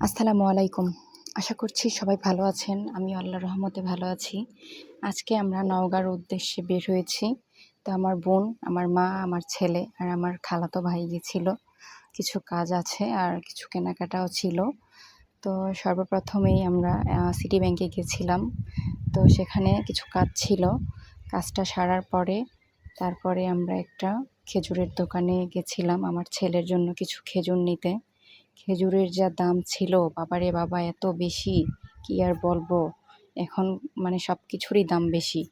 আসসালামু আলাইকুম। আশা করছি সবাই ভালো আছেন। আমি আল্লাহর রহমতে ভালো আছি। আজকে আমরা নওগাঁর উদ্দেশ্যে বের হয়েছি। তো আমার বোন, আমার মা, আমার ছেলে আর আমার খালাতো ভাই গেছিল। কিছু কাজ আছে আর কিছু কেনাকাটাও ছিল। তো সর্বপ্রথমেই আমরা সিটি ব্যাংকে গেছিলাম। তো সেখানে কিছু কাজ ছিল। কাজটা সারার পরে, তারপরে আমরা একটা খেজুরের দোকানে গেছিলাম। আমার ছেলের জন্য কিছু খেজুর নিতে। খেজুরের যা দাম ছিল, বাবারে বাবা, এত বেশি, কি আর বলব? এখন মানে সব কিছুরই দাম বেশি।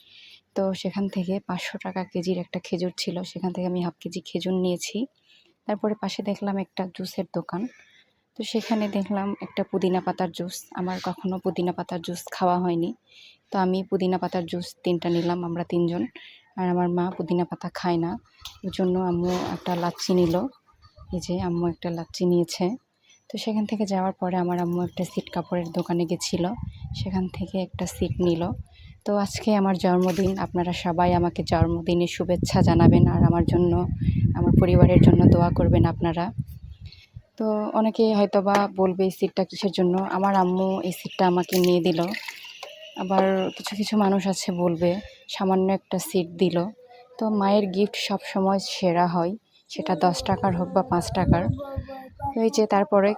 তো সেখান থেকে পাঁচশো টাকা কেজির একটা খেজুর ছিল, সেখান থেকে আমি হাফ কেজি খেজুর নিয়েছি। তারপরে পাশে দেখলাম একটা জুসের দোকান। তো সেখানে দেখলাম একটা পুদিনা পাতার জুস। আমার কখনো পুদিনা পাতার জুস খাওয়া হয়নি। তো আমি পুদিনা পাতার জুস তিনটা নিলাম, আমরা তিনজন। আর আমার মা পুদিনা পাতা খায় না। ওই জন্য আম্মু একটা লাচ্ছি নিল। এই যে আম্মু একটা লাচ্ছি নিয়েছে। তো সেখান থেকে যাওয়ার পরে আমার আম্মু একটা সিট কাপড়ের দোকানে গেছিল। সেখান থেকে একটা সিট নিল। তো আজকে আমার জন্মদিন, আপনারা সবাই আমাকে জন্মদিনের শুভেচ্ছা জানাবেন আর আমার জন্য, আমার পরিবারের জন্য দোয়া করবেন আপনারা। তো অনেকে হয়তো বা বলবে এই সিটটা কিসের জন্য? আমার আম্মু এই সিটটা আমাকে নিয়ে দিল। আবার কিছু কিছু মানুষ আছে বলবে, সামান্য একটা সিট দিল। তো মায়ের গিফট সব সময় সেরা হয়। সেটা দশ টাকার হোক বা পাঁচ টাকার। এই যে তারপরে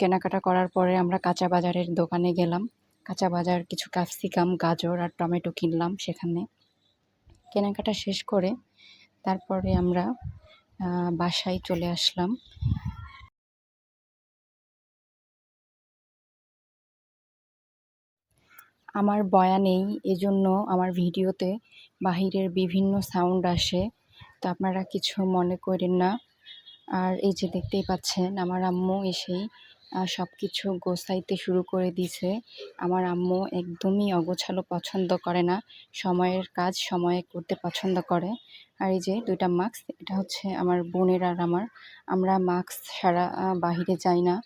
কেনাকাটা করার পরে আমরা কাঁচা বাজারের দোকানে গেলাম। কাঁচা বাজার কিছু ক্যাপসিকাম, গাজর আর টমেটো কিনলাম সেখানে। কেনাকাটা শেষ করে তারপরে আমরা বাসায় চলে আসলাম। আমার বয়া নেই, এজন্য আমার ভিডিওতে বাহিরের বিভিন্ন সাউন্ড আসে। তো আপনারা কিছু মনে করেন না। আর এই যে দেখতেই পাচ্ছেন, আমার আম্মু এসেই সব কিছু গোছাইতে শুরু করে দিছে আমার আম্মু একদমই অগোছালো পছন্দ করে না, সময়ের কাজ সময়ে করতে পছন্দ করে। আর এই যে দুইটা মাস্ক, এটা হচ্ছে আমার বোনের আর আমার। আমরা মাস্ক ছাড়া বাহিরে যাই না।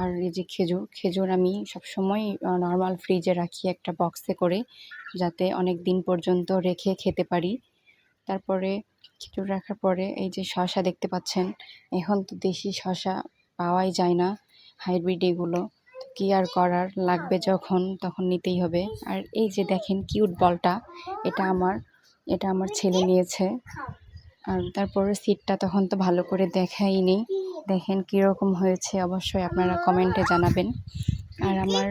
আর এই যে খেজুর খেজুর আমি সবসময় নর্মাল ফ্রিজে রাখি একটা বক্সে করে, যাতে অনেক দিন পর্যন্ত রেখে খেতে পারি। তারপরে খেজুর রাখার পরে এই যে শশা দেখতে পাচ্ছেন, এখন তো দেশি শশা পাওয়াই যায় না, হাইব্রিড এগুলো। কী আর করার, লাগবে যখন, তখন নিতেই হবে। আর এই যে দেখেন কিউট বলটা, এটা আমার এটা আমার ছেলে নিয়েছে। আর তারপরে সিটটা তখন তো ভালো করে দেখাইনি দেখেন কীরকম হয়েছে, অবশ্যই আপনারা কমেন্টে জানাবেন। আর আমার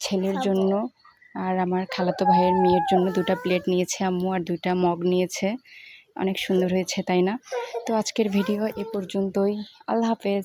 ছেলের জন্য আর আমার খালাতো ভাইয়ের মেয়ের জন্য দুটা প্লেট নিয়েছে আম্মু আর দুইটা মগ নিয়েছে। অনেক সুন্দর হয়েছে তাই না? তো আজকের ভিডিও এ পর্যন্তই। আল্লাহ হাফেজ।